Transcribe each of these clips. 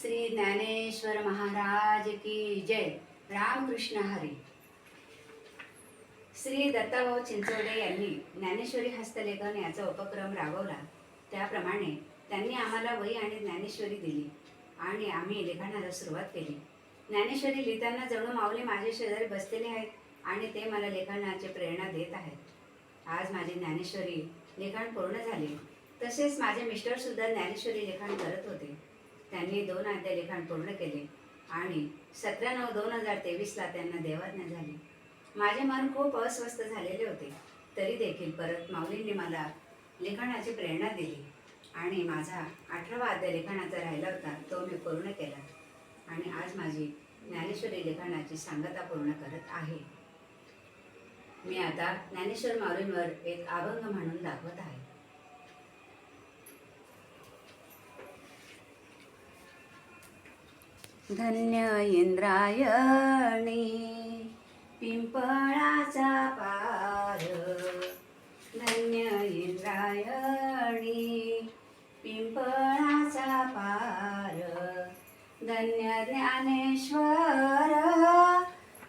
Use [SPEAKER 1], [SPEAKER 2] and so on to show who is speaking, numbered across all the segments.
[SPEAKER 1] श्री ज्ञानेश्वर महाराज की जय. रामकृष्ण हरी. श्री दत्ताभाऊ चिंचोडे यांनी ज्ञानेश्वरी हस्तलेखन याचा उपक्रम राबवला. त्याप्रमाणे त्यांनी आम्हाला वही आणि ज्ञानेश्वरी दिली आणि आम्ही लिखाणाला सुरुवात केली. ज्ञानेश्वरी लिहिताना जणू माऊली माझे शेजारी बसलेले आहेत आणि ते मला लेखनाची प्रेरणा देत आहेत. आज माझी ज्ञानेश्वरी लिखाण पूर्ण झाले. तसेच माझे मिस्टर सुद्धा ज्ञानेश्वरी लिखाण करत होते. त्यांनी दोन आद्य लिखाण पूर्ण केले आणि सतरा नऊ दोन हजार तेवीसला त्यांना देवाज्ञा झाली. माझे मन खूप अस्वस्थ झालेले होते. तरी देखील परत माऊलींनी मला लिखाणाची प्रेरणा दिली आणि माझा अठरावा आद्य लिखाणाचा राहिला होता तो मी पूर्ण केला आणि आज माझी ज्ञानेश्वरी लिखाणाची सांगता पूर्ण करत आहे. मी आता ज्ञानेश्वर माऊलींवर एक अभंग म्हणून दाखवत आहे. धन्य इंद्रायणी पिंपळाचा पार. धन्य इंद्रायणी पिंपळाचा पार. धन्य ज्ञानेश्वर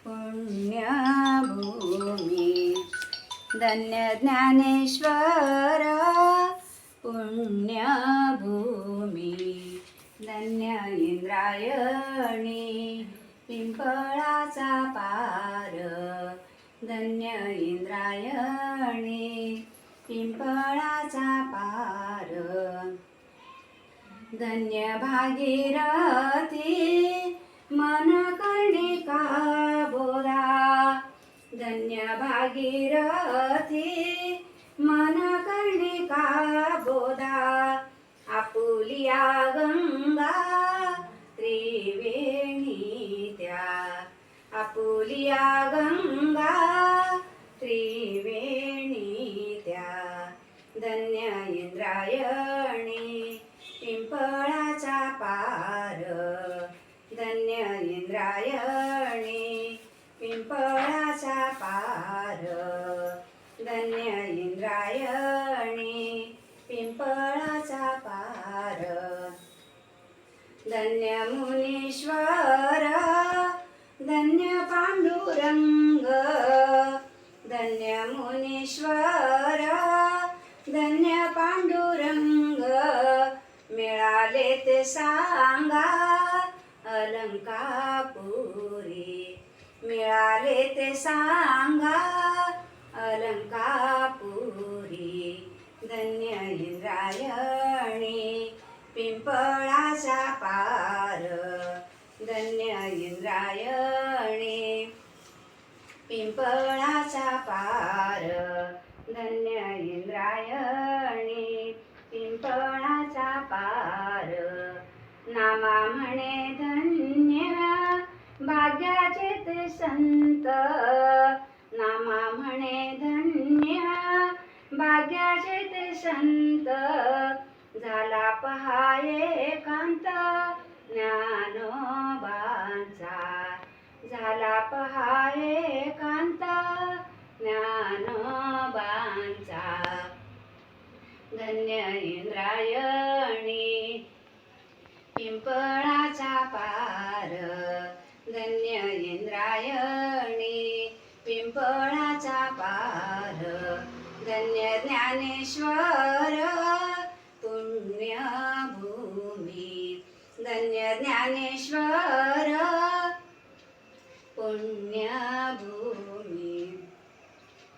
[SPEAKER 1] पुण्यभूमी. धन्य ज्ञानेश्वर पुण्यभूमी. धन्य इंद्रायणी पिंपळाचा पार. धन्य इंद्रायणी पिंपळाचा पार. धन्य भागीरथी मन कर्णिका बोरा धन्य भागीरथी मन कर्णिका बोधा आपुलिया गंगा आपुलिया गंगा त्रिवेणी त्या धन्य इंद्रायणी पिंपळाचा पार धन्य इंद्रायणी पिंपळाचा पार धन्य इंद्रायणी पिंपळाचा पार. धन्य मुनीश्वर धन्य पांडुरंग धन्य मुनीश्वर धन्य पांडुरंग मिळाले ते सांगा अलंकापुरी. मिळाले ते सांगा अलंकापुरी. धन्य इंद्रायणी पिंपळाचा पा पिंपळाचा पार धन्य इंद्रायणी पिंपळाचा पार नामा म्हणे धन्य भाग्याचे ते संत. नामा म्हणे धन्य भाग्याचे ते संत. झाला पहा एकांत ज्ञानोबांचा. झाला पहाये कांत ज्ञानोबांचा धन्य इंद्रायणी पिंपळाचा पार. धन्य इंद्रायणी पिंपळाचा पार. धन्य ज्ञानेश्वर पुण्यभूमी. धन्य ज्ञानेश्वर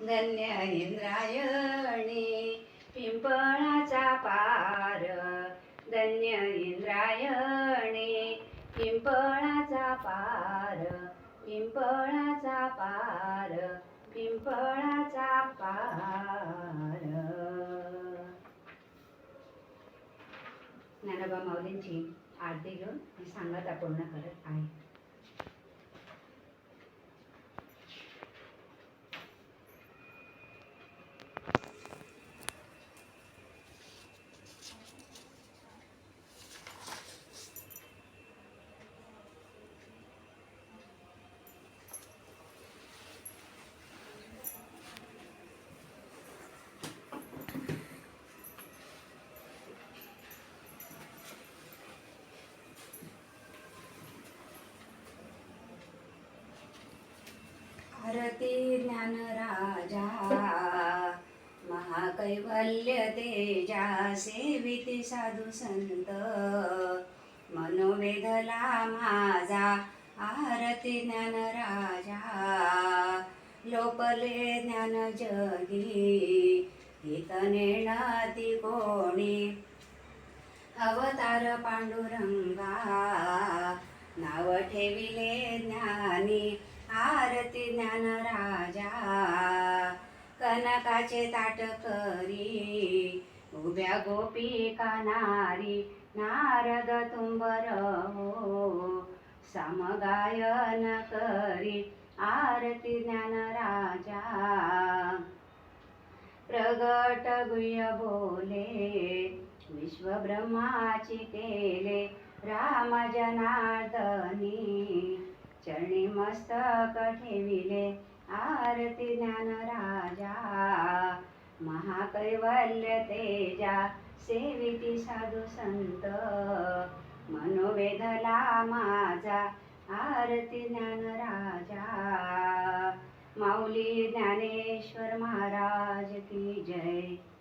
[SPEAKER 1] धन्य इंद्रायणी पिंपळाचा पार. धन्य इंद्रायणी पिंपळाचा पार. पिंपळाचा पार पिंपळाचा पार. ज्ञानोबा माऊलींची आरती घेऊन मी सांगता पूर्ण करत आहे. भारती ज्ञानराजा महाकैवल्य तेजा सेविती साधू संत मनोवेधला माझा आरती ज्ञानराजा लोपले ज्ञान जगी हितने कोणी अवतार पांडुरंगा नाव ठेविले ज्ञानी आरती ज्ञान राजा. कनकाचे ताट करी उभ्या गोपी नारी नारद तुंबर हो. समगायन करी आरती ज्ञान राजा. प्रगट गुह्य बोले विश्वब्रह्माची केले राम जनार्दनी. चरणी मस्तक ठेविले आरती ज्ञान राजा. महाकैवल्य तेजा सेविती साधू संत. मनोवेधला माझा आरती ज्ञान राजा. माऊली ज्ञानेश्वर महाराज की जय.